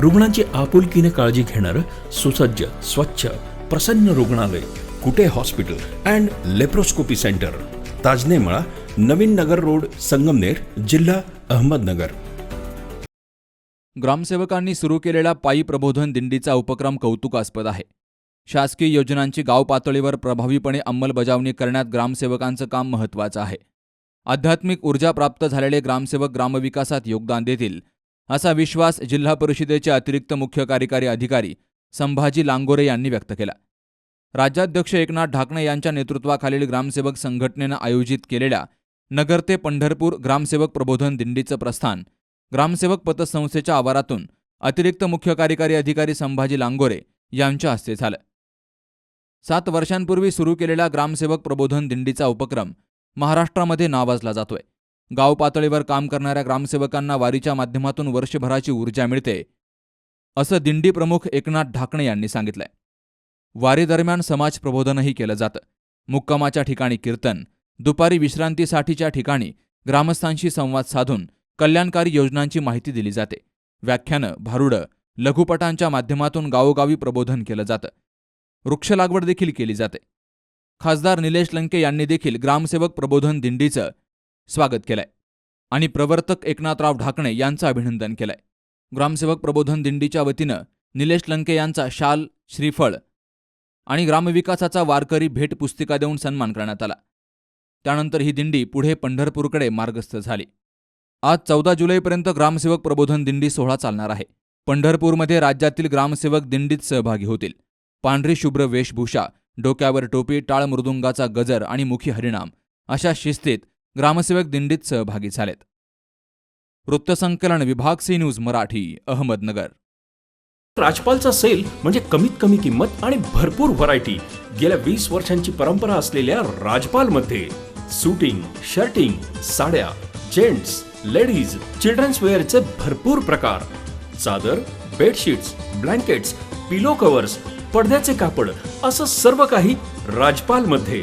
रुग्णांची आपुलकीने काळजी घेणारं सुसज्ज स्वच्छ प्रसन्न रुग्णालय Kute hospital and laparoscopy centre. Tajnemala Navin Nagar road Sangamner जिल्हा अहमदनगर. ग्रामसेवकांनी सुरू केलेला पायी प्रबोधन दिंडीचा उपक्रम कौतुकास्पद आहे. शासकीय योजनांची गाव पातळीवर प्रभावीपणे अंमलबजावणी करण्यात ग्रामसेवकांचं काम महत्त्वाचं आहे. आध्यात्मिक ऊर्जा प्राप्त झालेले ग्रामसेवक ग्रामविकासात योगदान देतील असा विश्वास जिल्हा परिषदेचे अतिरिक्त मुख्य कार्यकारी अधिकारी संभाजी लांगोरे यांनी व्यक्त केला. राज्याध्यक्ष एकनाथ ढाकणे यांच्या नेतृत्वाखालील ग्रामसेवक संघटनेनं आयोजित केलेल्या नगर ते पंढरपूर ग्रामसेवक प्रबोधन दिंडीचं प्रस्थान ग्रामसेवक पतसंस्थेच्या आवारातून अतिरिक्त मुख्य कार्यकारी अधिकारी संभाजी लांगोरे यांच्या हस्ते झालं. सात वर्षांपूर्वी सुरू केलेला ग्रामसेवक प्रबोधन दिंडीचा उपक्रम महाराष्ट्रामध्ये नावाजला जातोय. गाव पातळीवर काम करणाऱ्या ग्रामसेवकांना वारीच्या माध्यमातून वर्षभराची ऊर्जा मिळते असं दिंडी प्रमुख एकनाथ ढाकणे यांनी सांगितलंय. वारीदरम्यान समाज प्रबोधनही केलं जातं. मुक्कामाच्या ठिकाणी कीर्तन दुपारी विश्रांतीसाठीच्या ठिकाणी ग्रामस्थांशी संवाद साधून कल्याणकारी योजनांची माहिती दिली जाते. व्याख्यानं भारुडं लघुपटांच्या माध्यमातून गावोगावी प्रबोधन केलं जातं. वृक्ष लागवड देखील केली जाते. खासदार निलेश लंके यांनी देखील ग्रामसेवक प्रबोधन दिंडीचं स्वागत केलंय. आणि प्रवर्तक एकनाथराव ढाकणे यांचं अभिनंदन केलंय. ग्रामसेवक प्रबोधन दिंडीच्या वतीनं निलेश लंके यांचा शाल श्रीफळ आणि ग्रामविकासाचा वारकरी भेट पुस्तिका देऊन सन्मान करण्यात आला. त्यानंतर ही दिंडी पुढे पंढरपूरकडे मार्गस्थ झाली. आज चौदा जुलैपर्यंत ग्रामसेवक प्रबोधन दिंडी सोहळा चालणार आहे. पंढरपूरमध्ये राज्यातील ग्रामसेवक दिंडीत सहभागी होतील. पांढरी शुभ्र वेशभूषा डोक्यावर टोपी टाळ मृदुंगाचा गजर आणि मुखी हरिणाम अशा शिस्तीत ग्रामसेवक दिंडीत सहभागी झालेत. वृत्तसंकलन विभाग सी न्यूज मराठी अहमदनगर. राजपालचा सेल म्हणजे कमीत कमी किंमत आणि भरपूर व्हरायटी गेल्या वीस वर्षांची परंपरा असलेल्या राजपाल मध्ये सुटिंग शर्टिंग साड्या जेंट्स लेडीज चिल्ड्रन्स वेअरचे भरपूर प्रकार. चादर बेडशीट्स ब्लँकेट्स पिलो कव्हर्स पडद्याचे कापड असं सर्व काही राजपाल मध्ये